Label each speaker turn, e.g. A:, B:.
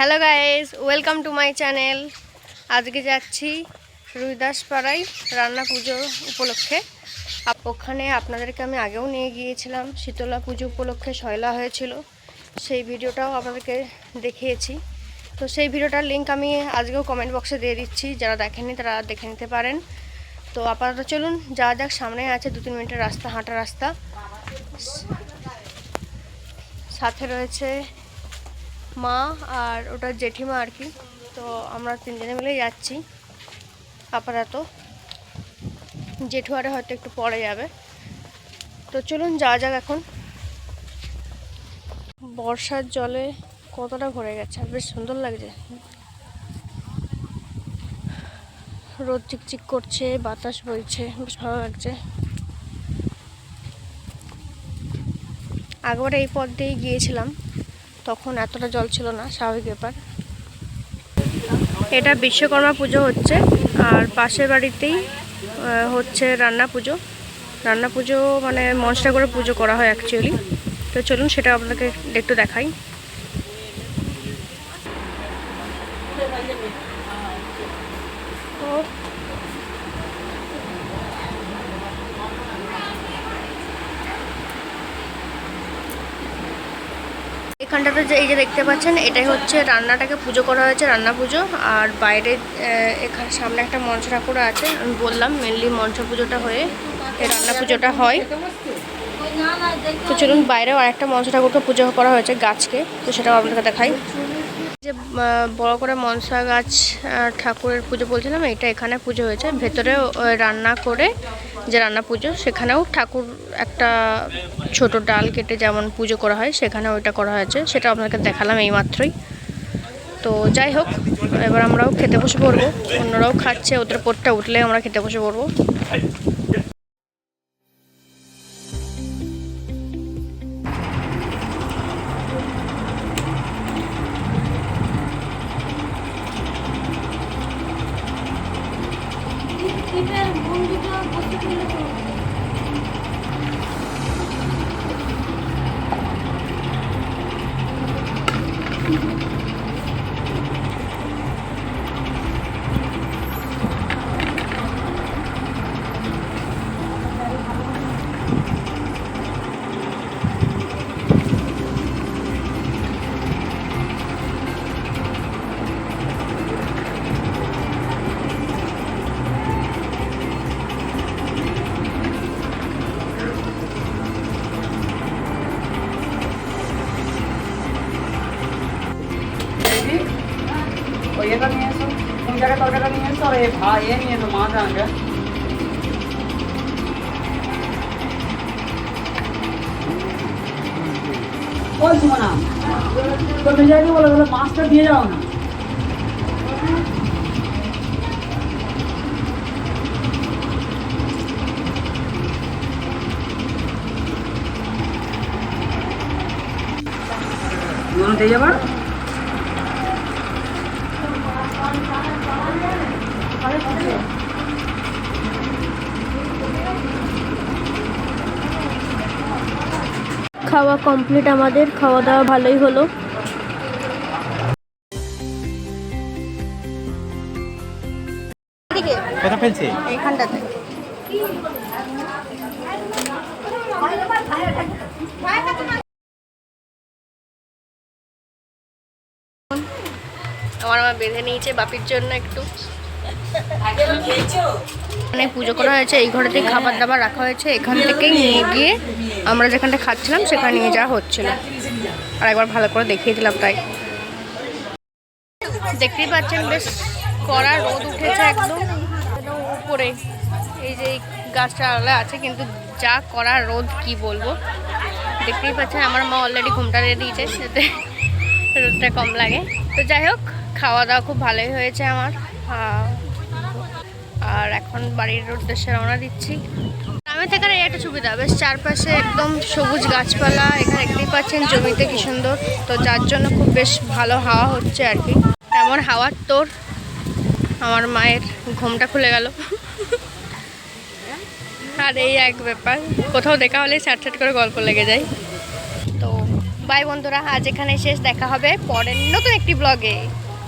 A: Hello guys welcome to my channel আজকে যাচ্ছি রুইদাসপাড়ায় রান্না পুজো উপলক্ষে। ওখানে আপনাদেরকে আমি আগেও নিয়ে গিয়েছিলাম। শীতলা পুজো উপলক্ষে শয়লা হয়েছিল। সেই ভিডিওটাও আপনাদেরকে দেখিয়েছি। তো সেই ভিডিওটার লিঙ্ক আমি আজকেও কমেন্ট বক্সে দিয়ে দিচ্ছি। যারা দেখেননি, তারা দেখে নিতে পারেন। তো আপাতত চলুন যা যাক। সামনে আছে দু তিন মিনিটের রাস্তা হাঁটা রাস্তা। সাথে রয়েছে মা আর ওটা জেঠিমা আর কি। তো আমরা তিনজনে মিলে যাচ্ছি আপাতত। জেঠু আরে হয়তো একটু পরে যাবে। তো চলুন যাওয়া যাক এখন। বর্ষার জলে কতটা ভরে গেছে বেশ সুন্দর লাগছে। রোদ চিকচিক করছে, বাতাস বইছে, বেশ ভালো লাগছে। আগেবার এই পথ দিয়েই গিয়েছিলাম। তখন এতটা জল ছিল না, স্বাভাবিক ব্যাপার। এটা বিশ্বকর্মা পুজো হচ্ছে, আর পাশের বাড়িতেই হচ্ছে রান্না পুজো। রান্না পুজো মানে মনসা করে পুজো করা হয় অ্যাকচুয়ালি তো চলুন সেটা আপনাকে একটু দেখাই। এখানটাতে যে এই যে দেখতে পাচ্ছেন, এটাই হচ্ছে রান্নাটাকে পুজো করা হয়েছে, রান্না পুজো। আর বাইরে এখানে সামনে একটা মঞ্চ ঠাকুর আছে। আমি বললাম মেনলি মঞ্চ পুজোটা হয়ে এই রান্না পুজোটা হয়। তো চলুন, বাইরেও আরেকটা মঞ্চ ঠাকুরকে পুজো করা হয়েছে গাছকে। তো সেটাও আপনাকে দেখাই। যে বড় করে মনসা গাছ ঠাকুরের পুজো বলছিলাম, এটা এখানে পুজো হয়েছে। ভেতরে রান্না করে যে রান্না পুজো, সেখানেও ঠাকুর একটা ছোট ডাল কেটে যেমন পুজো করা হয়, সেখানেও ওইটা করা হয়েছে। সেটা আপনাকে দেখালাম এই মাত্রই তো যাই হোক, এবার আমরাও খেতে বসে পড়ব। অন্যরাও খাচ্ছে, ওদের পোটটা উঠলে আমরা খেতে বসে পড়ব।
B: ये करनी है सो तुम क्या कर रही है सर ये भाई ये नहीं है तो वहाँ जाएंगे ওই না। তো মেজাকে বলে? বলে মাছটা দিয়ে যাও না। দিয়ে যাবার
A: খাওয়া কমপ্লিট আমাদের খাওয়া দাওয়া ভালোই হলো।
C: কথা ফেলছে?
A: এইখানটাতে। আমার আমার বেঁধে নিয়েছে বাপির জন্য একটু। মানে পুজো করা হয়েছে। এই ঘরেতেই খাবার দাবার রাখা হয়েছে। এখান থেকেই নিয়ে গিয়ে আমরা যেখানটা খাচ্ছিলাম, সেখানে নিয়ে যাওয়া হচ্ছিল। আর একবার ভালো করে দেখিয়ে দিলাম তাই। দেখতেই পাচ্ছেন বেশ কড়া রোদ উঠেছে একদম। উপরে এই যে গাছটা আলাদা আছে, কিন্তু যা কড়া রোদ কি বলব? দেখতেই পাচ্ছেন আমার মা অলরেডি ঘুমটা দিয়ে দিয়েছে যাতে রোদটা কম লাগে। তো যাই হোক, খাওয়া দাওয়া খুব ভালোই হয়েছে আমার। আর এখন বাড়ির উদ্দেশ্যে রওনা দিচ্ছি। গ্রামে থেকে এই একটা সুবিধা, বেশ চারপাশে একদম সবুজ গাছপালা, এখানে দেখতেই পাচ্ছেন জমিতে কি সুন্দর। তো যার জন্য খুব বেশ ভালো হাওয়া হচ্ছে আর কি। এমন হাওয়ার তোর, আমার মায়ের ঘুমটা খুলে গেল। আর এই এক ব্যাপার, কোথাও দেখা হলে স্যাট স্যাট করে গল্প লেগে যায়। তো বাই বন্ধুরা, আজ এখানে শেষ, দেখা হবে পরের নতুন একটি ব্লগে